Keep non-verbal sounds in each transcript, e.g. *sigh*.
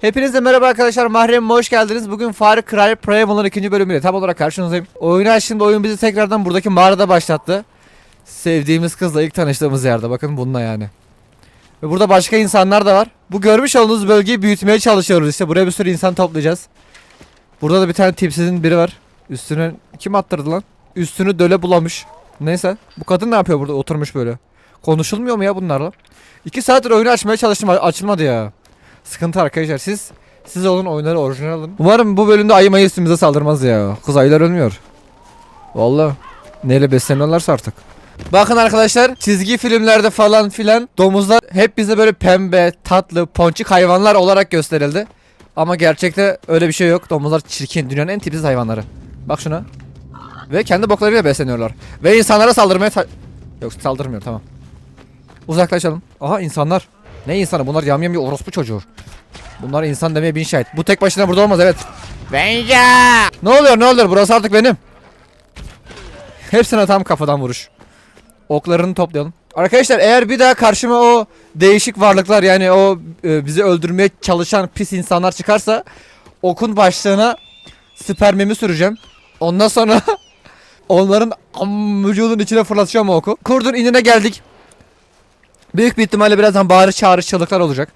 Hepinize merhaba arkadaşlar. Mahremime hoş geldiniz. Bugün Fare Cry Primal'ın ikinci bölümüyle tam olarak karşınızdayım. Oyunu açtığımda oyun bizi tekrardan buradaki mağarada başlattı. Sevdiğimiz kızla ilk tanıştığımız yerde. Bakın bununla yani. Ve burada başka insanlar da var. Bu görmüş olduğunuz bölgeyi büyütmeye çalışıyoruz işte. Buraya bir sürü insan toplayacağız. Burada da bir tane tipsizin biri var. Üstüne kim attırdı lan? Üstünü döle bulamış. Neyse. Bu kadın ne yapıyor burada oturmuş böyle? Konuşulmuyor mu ya bunlarla? İki saattir oyunu açmaya çalıştım açılmadı ya. Sıkıntı arkadaşlar siz siz olun oyunları orijinal alın. Umarım bu bölümde ayı mayı üstümüze saldırmaz ya. Kız ayılar ölmüyor. Vallahi neyle besleniyorlarsa artık. Bakın arkadaşlar çizgi filmlerde falan filan domuzlar hep bize böyle pembe, tatlı, ponçik hayvanlar olarak gösterildi. Ama gerçekte öyle bir şey yok. Domuzlar çirkin, dünyanın en tipsiz hayvanları. Bak şuna. Ve kendi boklarıyla besleniyorlar. Ve insanlara saldırmaya Yok saldırmıyor tamam. Uzaklaşalım. Aha insanlar. Ne insanı? Bunlar yamyam bir orospu çocuğu. Bunlar insan demeye bin şahit. Bu tek başına burada olmaz evet. Bence. Ne oluyor ne oluyor? Burası artık benim. Hepsine tam kafadan vuruş. Oklarını toplayalım. Arkadaşlar eğer bir daha karşıma o değişik varlıklar yani o e, bizi öldürmeye çalışan pis insanlar çıkarsa okun başlığına spermimi süreceğim. Ondan sonra *laughs* onların vücudun içine fırlatacağım o oku. Kurdun inine geldik. Büyük bir ihtimalle birazdan bağırış çağırış çığlıklar olacak.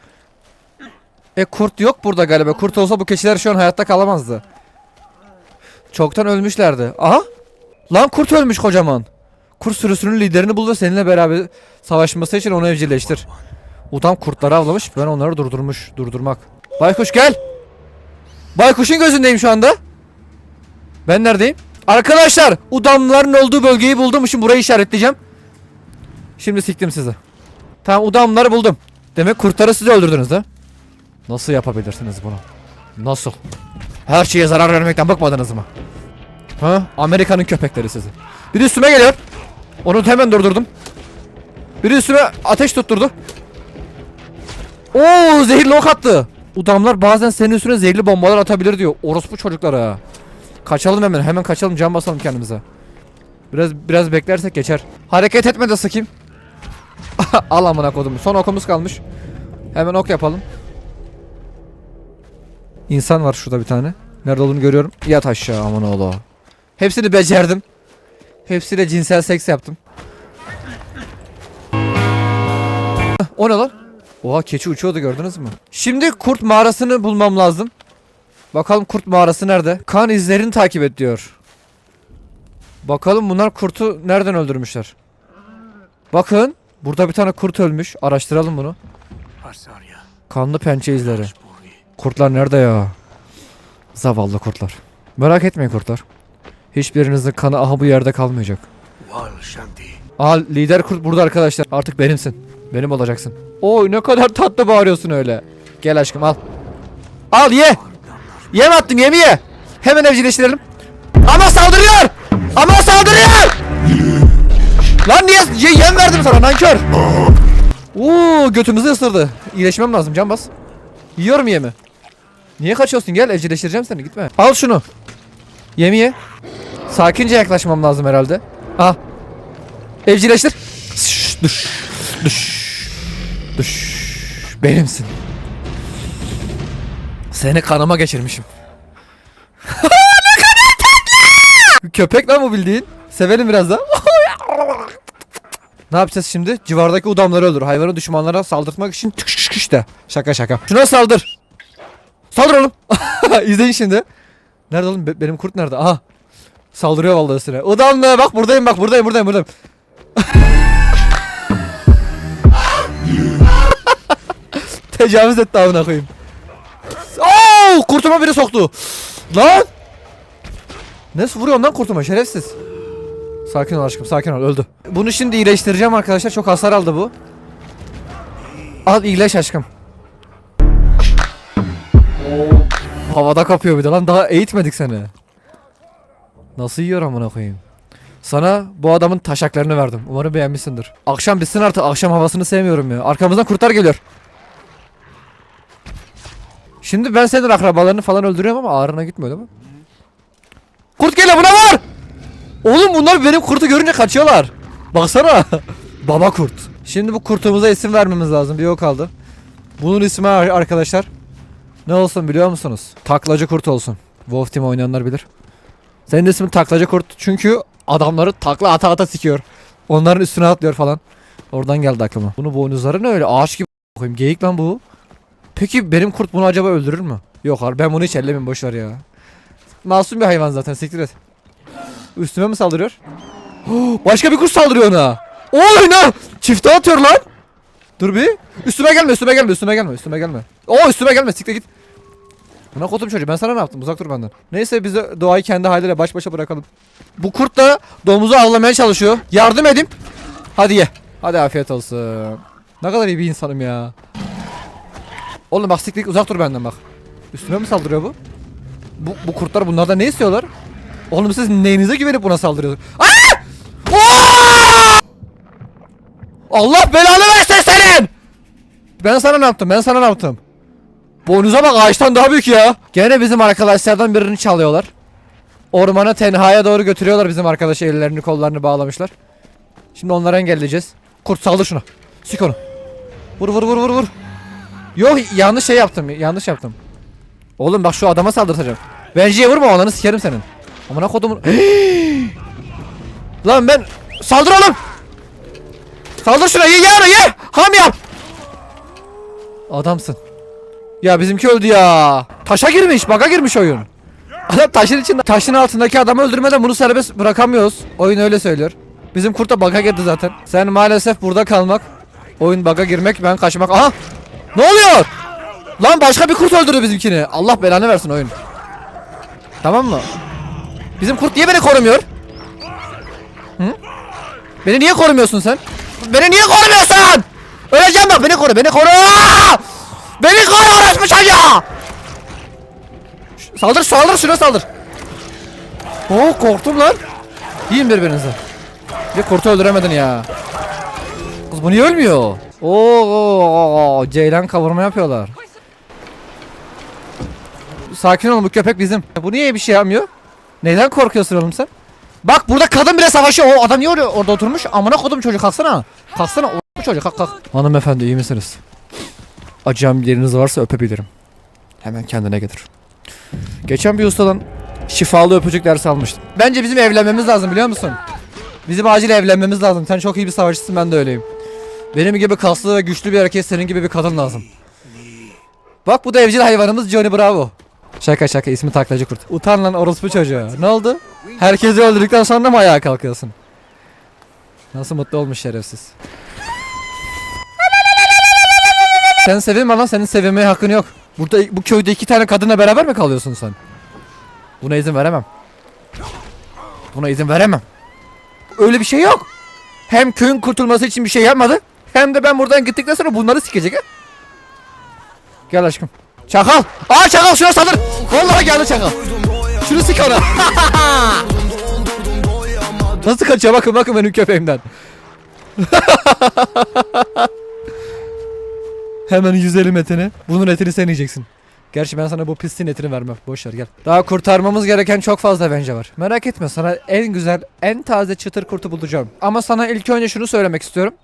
E kurt yok burada galiba. Kurt olsa bu keçiler şu an hayatta kalamazdı. Çoktan ölmüşlerdi. Aha! Lan kurt ölmüş kocaman. Kurt sürüsünün liderini bul ve seninle beraber savaşması için onu evcilleştir. Udam kurtları avlamış ben onları durdurmuş. Durdurmak. Baykuş gel! Baykuşun gözündeyim şu anda. Ben neredeyim? Arkadaşlar udamların olduğu bölgeyi buldum. Şimdi burayı işaretleyeceğim. Şimdi siktim sizi. Tamam udamları buldum. Demek kurtları siz öldürdünüz de. Nasıl yapabilirsiniz bunu? Nasıl? Her şeye zarar vermekten bıkmadınız mı? Ha? Amerika'nın köpekleri sizi. Biri üstüme geliyor. Onu hemen durdurdum. Biri üstüme ateş tutturdu. Oo zehirli ok attı. Udamlar bazen senin üstüne zehirli bombalar atabilir diyor. Orospu çocuklara. Kaçalım hemen. Hemen kaçalım. Can basalım kendimize. Biraz biraz beklersek geçer. Hareket etme de sıkayım. *laughs* Al amına kodum. Son okumuz kalmış. Hemen ok yapalım. İnsan var şurada bir tane. Nerede olduğunu görüyorum. Yat aşağı aman oğlu. Hepsini becerdim. Hepsiyle cinsel seks yaptım. *laughs* O ne lan? Oha keçi uçuyordu gördünüz mü? Şimdi kurt mağarasını bulmam lazım. Bakalım kurt mağarası nerede? Kan izlerini takip et diyor. Bakalım bunlar kurtu nereden öldürmüşler? Bakın. Burada bir tane kurt ölmüş. Araştıralım bunu. Kanlı pençe izleri. Kurtlar nerede ya? Zavallı kurtlar. Merak etmeyin kurtlar. Hiçbirinizin kanı aha bu yerde kalmayacak. Aa lider kurt burada arkadaşlar. Artık benimsin. Benim olacaksın. Oy ne kadar tatlı bağırıyorsun öyle. Gel aşkım al. Al ye. Yem attım yemi ye. Hemen evcilleştirelim. Ama saldırıyor. Ama saldırıyor. Lan niye ye- yem verdim sana nankör. Oo götümüzü ısırdı. İyileşmem lazım can bas. Yiyorum yemi. Niye kaçıyorsun gel evcilleştireceğim seni gitme. Al şunu. Yemi ye. Sakince yaklaşmam lazım herhalde. Ah. Evcilleştir. Şşş, Düş. Düş. Düş. Benimsin. Seni kanıma geçirmişim. *laughs* ne kadar tatlı! Köpek lan bu bildiğin. Sevelim biraz da. *laughs* ne yapacağız şimdi? Civardaki udamları öldür. Hayvanı düşmanlara saldırtmak için tık şık işte. Şaka şaka. Şuna saldır. Saldır oğlum. *laughs* İzleyin şimdi. Nerede oğlum? Be- benim kurt nerede? Aha. Saldırıyor vallahi üstüne. Udamlı bak buradayım bak buradayım buradayım buradayım. *laughs* Tecavüz etti amına koyayım. Oo, kurtuma biri soktu. Lan! Nasıl vuruyor ondan kurtuma şerefsiz. Sakin ol aşkım sakin ol öldü. Bunu şimdi iyileştireceğim arkadaşlar çok hasar aldı bu. Al iyileş aşkım. Havada kapıyor bir de lan daha eğitmedik seni. Nasıl yiyor amına koyayım? Sana bu adamın taşaklarını verdim. Umarım beğenmişsindir. Akşam bitsin artık. Akşam havasını sevmiyorum ya. Arkamızdan kurtlar geliyor. Şimdi ben senin akrabalarını falan öldürüyorum ama ağrına gitmiyor değil mi? Kurt geliyor buna var! Oğlum bunlar benim kurtu görünce kaçıyorlar. Baksana. *laughs* Baba kurt. Şimdi bu kurtumuza isim vermemiz lazım. Bir o kaldı. Bunun ismi ar- arkadaşlar. Ne olsun biliyor musunuz? Taklacı kurt olsun. Wolf Team oynayanlar bilir. Senin ismin taklacı kurt çünkü adamları takla ata ata sikiyor. Onların üstüne atlıyor falan. Oradan geldi aklıma. Bunu boynuzları ne öyle ağaç gibi koyayım. Geyik lan bu. Peki benim kurt bunu acaba öldürür mü? Yok abi ben bunu hiç ellemem boşver ya. Masum bir hayvan zaten siktir et. Üstüme mi saldırıyor? *gasps* Başka bir kurt saldırıyor ona. Oy ne? Çifte atıyor lan. Dur bir. Üstüme gelme üstüme gelme üstüme gelme üstüme gelme. Oo üstüme gelme siktir git. Buna kodum çocuğu ben sana ne yaptım uzak dur benden. Neyse biz de doğayı kendi haliyle baş başa bırakalım. Bu kurt da domuzu avlamaya çalışıyor. Yardım edin. Hadi ye. Hadi afiyet olsun. Ne kadar iyi bir insanım ya. Oğlum bak siktir uzak dur benden bak. Üstüme mi saldırıyor bu? Bu, bu kurtlar bunlardan ne istiyorlar? Oğlum siz neyinize güvenip buna saldırıyorsunuz? Allah belanı versin senin! Ben sana ne yaptım? Ben sana ne yaptım? Boynuza bak ağaçtan daha büyük ya. Gene bizim arkadaşlardan birini çalıyorlar. Ormana tenhaya doğru götürüyorlar bizim arkadaşı ellerini kollarını bağlamışlar. Şimdi onları engelleyeceğiz. Kurt saldır şuna. Sik onu. Vur vur vur vur vur. Yok yanlış şey yaptım. Yanlış yaptım. Oğlum bak şu adama saldırtacağım. Benciye vurma olanı sikerim senin. Amına kodumun. *gasps* Lan ben saldır oğlum. Saldır şuna ye onu ye. Ham yap. Adamsın. Ya bizimki öldü ya. Taşa girmiş, baga girmiş oyun. Adam taşın içinde, taşın altındaki adamı öldürmeden bunu serbest bırakamıyoruz. Oyun öyle söylüyor. Bizim kurt da baga girdi zaten. Sen maalesef burada kalmak, oyun baga girmek, ben kaçmak. Aha! Ne oluyor? Lan başka bir kurt öldürdü bizimkini. Allah belanı versin oyun. Tamam mı? Bizim kurt niye beni korumuyor? Hı? Beni niye korumuyorsun sen? Beni niye korumuyorsun? Öleceğim bak beni koru beni koru. Beni koru orospu çocuğu. Ş- Saldır saldır şuna saldır. Oo korktum lan. Yiyin birbirinizi. Bir kurtu öldüremedin ya. Kız bu niye ölmüyor? Oo ceylan kavurma yapıyorlar. Sakin olun bu köpek bizim. Bu niye bir şey yapmıyor? Neden korkuyorsun oğlum sen? Bak burada kadın bile savaşıyor. O adam niye orada, orada oturmuş? Amına kodum çocuk kalksana. Kalksana o çocuk kalk kalk. Hanımefendi iyi misiniz? Acıyan bir yeriniz varsa öpebilirim. Hemen kendine getir. Geçen bir ustadan şifalı öpücük dersi almıştım. Bence bizim evlenmemiz lazım biliyor musun? Bizim acil evlenmemiz lazım. Sen çok iyi bir savaşçısın ben de öyleyim. Benim gibi kaslı ve güçlü bir erkek senin gibi bir kadın lazım. Bak bu da evcil hayvanımız Johnny Bravo. Şaka şaka ismi taklacı kurt. Utan lan orospu çocuğu. Ne oldu? Herkesi öldürdükten sonra mı ayağa kalkıyorsun? Nasıl mutlu olmuş şerefsiz. Sen sevinme lan senin sevinmeye hakkın yok. Burada bu köyde iki tane kadınla beraber mi kalıyorsun sen? Buna izin veremem. Buna izin veremem. Öyle bir şey yok. Hem köyün kurtulması için bir şey yapmadı. Hem de ben buradan gittikten sonra bunları sikecek ha. Gel aşkım. Çakal. Aa çakal şuna saldır. Vallahi geldi çakal. Şunu sik ona. *laughs* Nasıl kaçıyor bakın bakın benim köpeğimden. *laughs* Hemen 150 etini. Bunun etini sen yiyeceksin. Gerçi ben sana bu pisliğin etini vermem. Boş ver gel. Daha kurtarmamız gereken çok fazla bence var. Merak etme sana en güzel, en taze çıtır kurtu bulacağım. Ama sana ilk önce şunu söylemek istiyorum.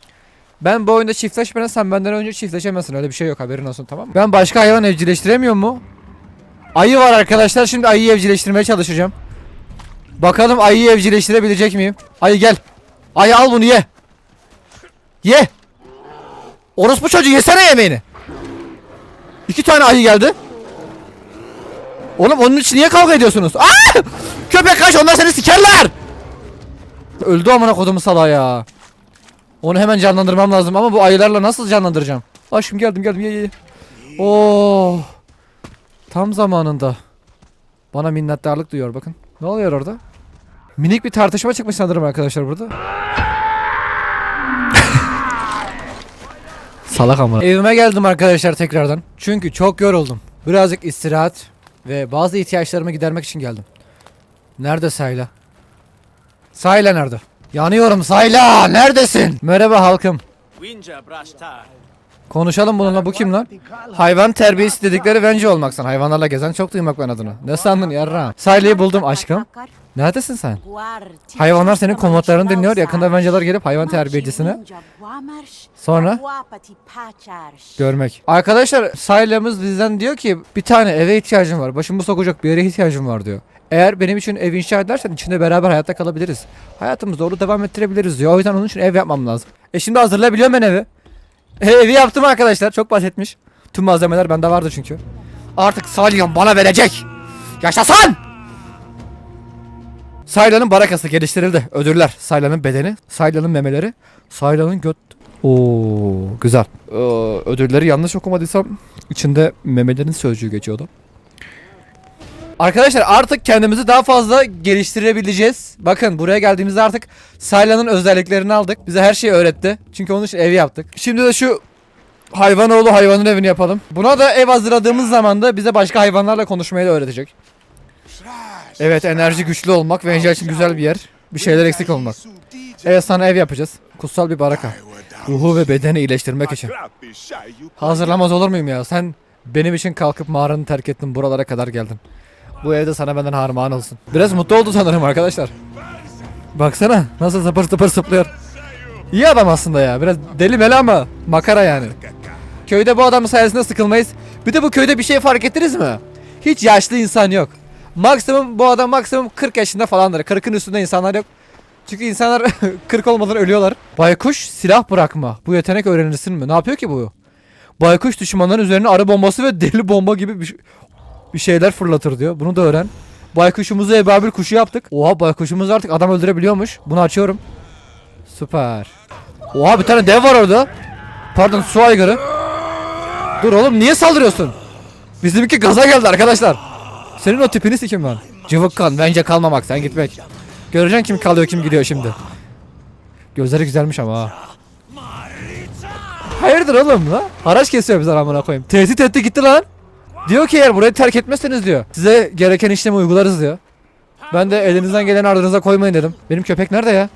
Ben bu oyunda çiftleşmeden sen benden önce çiftleşemezsin. Öyle bir şey yok haberin olsun tamam mı? Ben başka hayvan evcilleştiremiyor mu? Ayı var arkadaşlar. Şimdi ayıyı evcilleştirmeye çalışacağım. Bakalım ayıyı evcilleştirebilecek miyim? Ayı gel. Ayı al bunu ye. Ye. Orospu çocuğu yesene yemeğini. İki tane ayı geldi. Oğlum onun için niye kavga ediyorsunuz? Aa! Köpek kaç onlar seni sikerler. Öldü amına kodumu salağı ya. Onu hemen canlandırmam lazım ama bu ayılarla nasıl canlandıracağım? Aşkım geldim geldim ye ye. Oo. Tam zamanında. Bana minnettarlık duyuyor bakın. Ne oluyor orada? Minik bir tartışma çıkmış sanırım arkadaşlar burada. *laughs* Salak ama. Evime geldim arkadaşlar tekrardan. Çünkü çok yoruldum. Birazcık istirahat ve bazı ihtiyaçlarımı gidermek için geldim. Nerede Sayla? Sayla nerede? Yanıyorum Sayla neredesin? Merhaba halkım. Konuşalım bununla bu kim lan? Hayvan terbiyesi dedikleri vence olmaksan. Hayvanlarla gezen çok duymak ben adını. Ne sandın yarra? Sayla'yı buldum aşkım. Neredesin sen? Hayvanlar senin komutlarını dinliyor. Yakında Avenger'lar gelip hayvan terbiyecisini sonra görmek. Arkadaşlar Sayla'mız bizden diyor ki bir tane eve ihtiyacım var. Başımı sokacak bir yere ihtiyacım var diyor. Eğer benim için ev inşa edersen içinde beraber hayatta kalabiliriz. Hayatımızı doğru devam ettirebiliriz diyor. O yüzden onun için ev yapmam lazım. E şimdi hazırlayabiliyorum ben evi. *laughs* E, evi yaptım arkadaşlar. Çok bahsetmiş. Tüm malzemeler bende vardı çünkü. Artık Salyan bana verecek. Yaşasın! Sayla'nın barakası geliştirildi. Ödüller. Sayla'nın bedeni, Sayla'nın memeleri, Sayla'nın göt... Oo güzel. Ee, ödülleri yanlış okumadıysam içinde memelerin sözcüğü geçiyordu. Arkadaşlar artık kendimizi daha fazla geliştirebileceğiz. Bakın buraya geldiğimizde artık Sayla'nın özelliklerini aldık. Bize her şeyi öğretti. Çünkü onun için evi yaptık. Şimdi de şu hayvanoğlu hayvanın evini yapalım. Buna da ev hazırladığımız zaman da bize başka hayvanlarla konuşmayı da öğretecek. Evet enerji güçlü olmak ve Angel için güzel bir yer. Bir şeyler eksik olmak. Evet sana ev yapacağız. Kutsal bir baraka. Ruhu ve bedeni iyileştirmek için. Hazırlamaz olur muyum ya? Sen benim için kalkıp mağaranı terk ettin buralara kadar geldin. Bu evde sana benden harman olsun. Biraz mutlu oldu sanırım arkadaşlar. Baksana nasıl zıpır zıpır zıplıyor. İyi adam aslında ya. Biraz deli meli ama makara yani. Köyde bu adamın sayesinde sıkılmayız. Bir de bu köyde bir şey fark ettiniz mi? Hiç yaşlı insan yok. Maksimum bu adam maksimum 40 yaşında falandır. 40'ın üstünde insanlar yok. Çünkü insanlar *laughs* 40 olmadan ölüyorlar. Baykuş silah bırakma. Bu yetenek öğrenirsin mi? Ne yapıyor ki bu? Baykuş düşmanların üzerine arı bombası ve deli bomba gibi bir, şey- bir şeyler fırlatır diyor. Bunu da öğren. Baykuşumuzu ebabil kuşu yaptık. Oha baykuşumuz artık adam öldürebiliyormuş. Bunu açıyorum. Süper. Oha bir tane dev var orada. Pardon su aygırı. Dur oğlum niye saldırıyorsun? Bizimki gaza geldi arkadaşlar. Senin o tipini sikim ben. Cıvıkkan bence kalmamak sen gitmek. Göreceksin kim kalıyor kim gidiyor şimdi. Gözleri güzelmiş ama ha. Hayırdır oğlum la? Haraç kesiyor bize amına koyayım. Tehdit etti gitti lan. Diyor ki eğer burayı terk etmezseniz diyor. Size gereken işlemi uygularız diyor. Ben de elinizden geleni ardınıza koymayın dedim. Benim köpek nerede ya?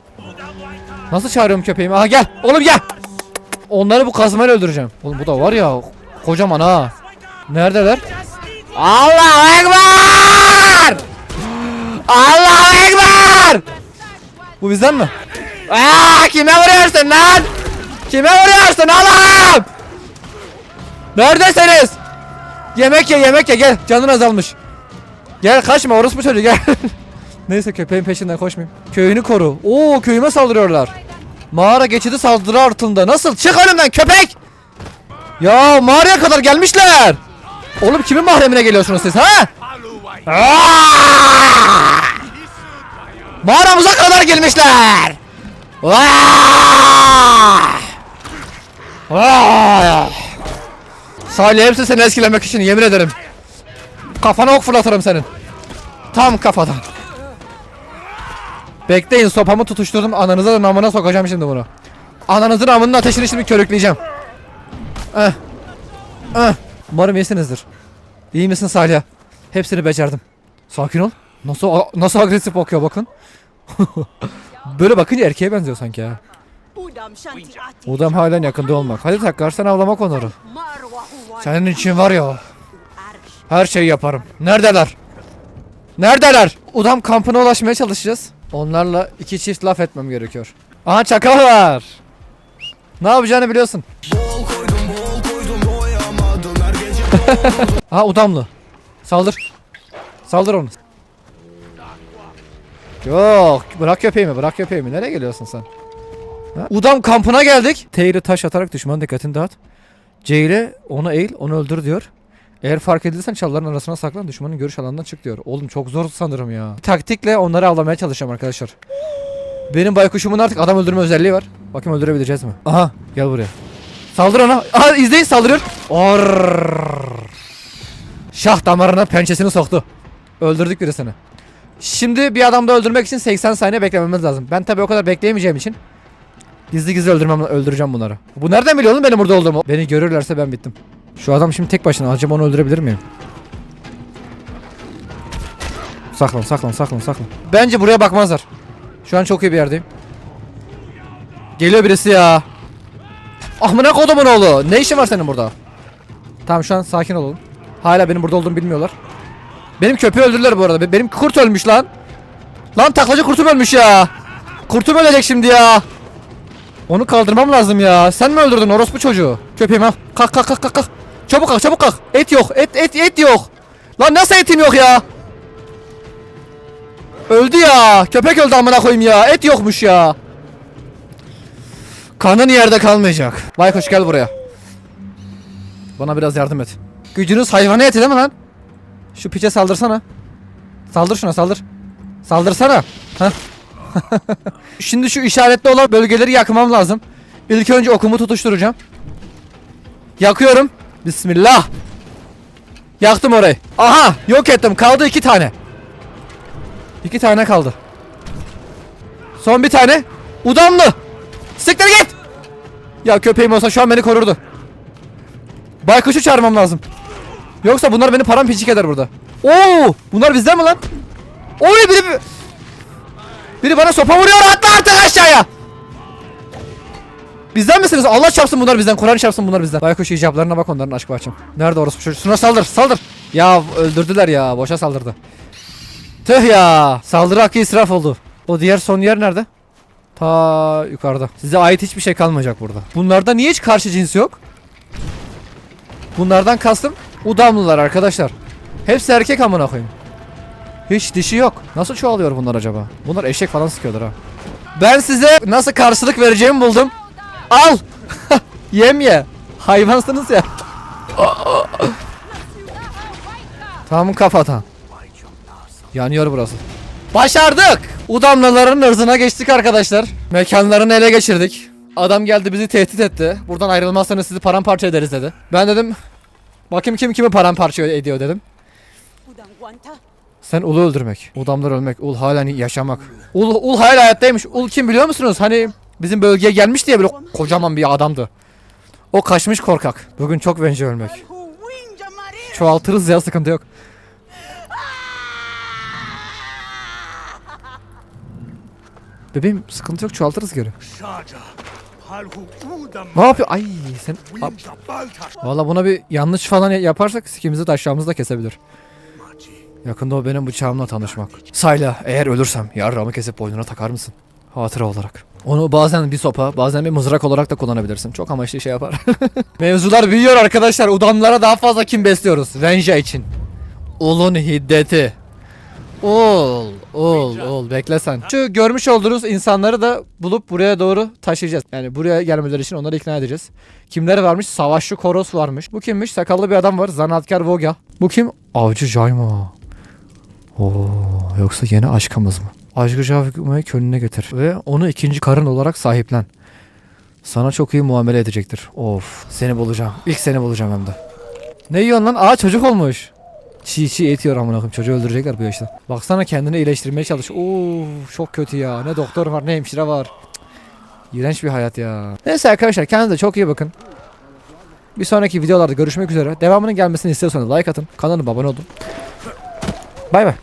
Nasıl çağırıyorum köpeğimi? Aha gel. Oğlum gel. Onları bu kazmayla öldüreceğim. Oğlum bu da var ya kocaman ha. Neredeler? Allahu Ekber! Allahu Ekber! Bu bizden mi? Aa, kime vuruyorsun lan? Kime vuruyorsun oğlum? Neredesiniz? Yemek ye yemek ye gel canın azalmış. Gel kaçma orospu çocuğu gel. *laughs* Neyse köpeğin peşinden koşmayayım. Köyünü koru. Oo köyüme saldırıyorlar. Mağara geçidi saldırı altında. Nasıl? Çık önümden köpek! Ya mağaraya kadar gelmişler. Oğlum kimin mahremine geliyorsunuz siz ha? Mağaramıza kadar gelmişler. Aa! Aa! Salih hepsi seni eskilemek için yemin ederim. Kafana ok fırlatırım senin. Tam kafadan. Bekleyin sopamı tutuşturdum ananıza da namına sokacağım şimdi bunu. Ananızın amının ateşini şimdi körükleyeceğim. Eh. Eh. Umarım iyisinizdir. İyi misin Salih? Hepsini becerdim. Sakin ol. Nasıl nasıl agresif bakıyor bakın. *laughs* Böyle bakınca erkeğe benziyor sanki ya. Udam halen yakında olmak. Hadi takarsan avlamak onları. Senin için var ya. Her şeyi yaparım. Neredeler? Neredeler? Udam kampına ulaşmaya çalışacağız. Onlarla iki çift laf etmem gerekiyor. Aha çakal var. Ne yapacağını biliyorsun. *laughs* Aha udamlı. Saldır. Saldır onu. Yok bırak köpeğimi bırak köpeğimi. Nereye geliyorsun sen? Ha? Udam kampına geldik. T ile taş atarak düşmanın dikkatini dağıt. C onu eğil onu öldür diyor. Eğer fark edilirsen çalıların arasına saklan düşmanın görüş alanından çık diyor. Oğlum çok zor sanırım ya. Taktikle onları avlamaya çalışacağım arkadaşlar. Benim baykuşumun artık adam öldürme özelliği var. Bakayım öldürebileceğiz mi? Aha gel buraya. Saldır ona. Aha izleyin saldırıyor. Orrrr. Şah damarına pençesini soktu. Öldürdük birisini. Şimdi bir adamı da öldürmek için 80 saniye beklememiz lazım. Ben tabii o kadar bekleyemeyeceğim için gizli gizli öldürmem, öldüreceğim bunları. Bu nereden biliyor oğlum benim burada olduğumu? Beni görürlerse ben bittim. Şu adam şimdi tek başına. Acaba onu öldürebilir miyim? Saklan saklan saklan saklan. Bence buraya bakmazlar. Şu an çok iyi bir yerdeyim. Geliyor birisi ya. Amına kodumun oğlu. Ne işin var senin burada? Tamam şu an sakin olalım. Hala benim burada olduğumu bilmiyorlar. Benim köpeği öldürdüler bu arada. Be- Benim kurt ölmüş lan. Lan taklacı kurtum ölmüş ya. Kurtum ölecek şimdi ya. Onu kaldırmam lazım ya. Sen mi öldürdün orospu çocuğu? Köpeğim al. Kalk kalk kalk kalk. Çabuk kalk çabuk kalk. Et yok. Et et et yok. Lan nasıl etim yok ya? Öldü ya. Köpek öldü amına koyayım ya. Et yokmuş ya. Kanın yerde kalmayacak. Baykuş gel buraya. Bana biraz yardım et. Gücünüz hayvana eti değil mi lan? Şu piçe saldırsana. Saldır şuna saldır. Saldırsana. Heh. Şimdi şu işaretli olan bölgeleri yakmam lazım. İlk önce okumu tutuşturacağım. Yakıyorum. Bismillah. Yaktım orayı. Aha yok ettim. Kaldı iki tane. İki tane kaldı. Son bir tane. Udamlı. Siktir git. Ya köpeğim olsa şu an beni korurdu. Baykuşu çağırmam lazım. Yoksa bunlar beni paramparçık eder burada. Oo, bunlar bizden mi lan? Oy biri biri bana sopa vuruyor atla artık aşağıya. Bizden misiniz? Allah çarpsın bunlar bizden. Kur'an çarpsın bunlar bizden. Baykuş icablarına bak onların aşk bahçem. Nerede orası çocuk? Şuna saldır saldır. Ya öldürdüler ya. Boşa saldırdı. Tüh ya. Saldırı hakkı israf oldu. O diğer son yer nerede? Ta yukarıda. Size ait hiçbir şey kalmayacak burada. Bunlarda niye hiç karşı cins yok? Bunlardan kastım udamlılar arkadaşlar. Hepsi erkek amına koyayım. Hiç dişi yok. Nasıl çoğalıyor bunlar acaba? Bunlar eşek falan sıkıyorlar ha. Ben size nasıl karşılık vereceğimi buldum. Al. *laughs* Yem ye. Hayvansınız ya. *laughs* Tam kafadan. Yanıyor burası. Başardık. Udamlıların ırzına geçtik arkadaşlar. Mekanlarını ele geçirdik. Adam geldi bizi tehdit etti. Buradan ayrılmazsanız sizi paramparça ederiz dedi. Ben dedim bakayım kim kimi paramparça ediyor dedim. Sen ulu öldürmek, udamlar ölmek, ul halen yaşamak. Ul, ul hala hayattaymış. Ul kim biliyor musunuz? Hani bizim bölgeye gelmiş diye böyle kocaman bir adamdı. O kaçmış korkak. Bugün çok bence ölmek. Çoğaltırız ya sıkıntı yok. Bebeğim sıkıntı yok çoğaltırız geri. Ne yapıyor? Ay sen... Valla buna bir yanlış falan yaparsak sikimizi de aşağımızı da kesebilir. Yakında o benim bıçağımla tanışmak. Sayla eğer ölürsem yarramı kesip boynuna takar mısın? Hatıra olarak. Onu bazen bir sopa bazen bir mızrak olarak da kullanabilirsin. Çok amaçlı şey yapar. *laughs* Mevzular büyüyor arkadaşlar. Udamlara daha fazla kim besliyoruz? Venja için. Ulun hiddeti. Ol, ol, ol. Bekle sen. Şu görmüş olduğunuz insanları da bulup buraya doğru taşıyacağız. Yani buraya gelmeleri için onları ikna edeceğiz. Kimler varmış? Savaşçı Koros varmış. Bu kimmiş? Sakallı bir adam var. Zanaatkar Voga. Bu kim? Avcı Jayma. Oo, yoksa yeni aşkımız mı? Aşkı Jayma'yı könlüne getir. Ve onu ikinci karın olarak sahiplen. Sana çok iyi muamele edecektir. Of seni bulacağım. İlk seni bulacağım hem de. Ne yiyorsun lan? Aa çocuk olmuş. Çiğ çiğ et yiyor amına. Çocuğu öldürecekler bu yaşta. Baksana kendini iyileştirmeye çalış. Oo çok kötü ya. Ne doktor var ne hemşire var. İğrenç bir hayat ya. Neyse arkadaşlar kendinize çok iyi bakın. Bir sonraki videolarda görüşmek üzere. Devamının gelmesini istiyorsanız like atın. Kanalıma abone olun. Bay bay.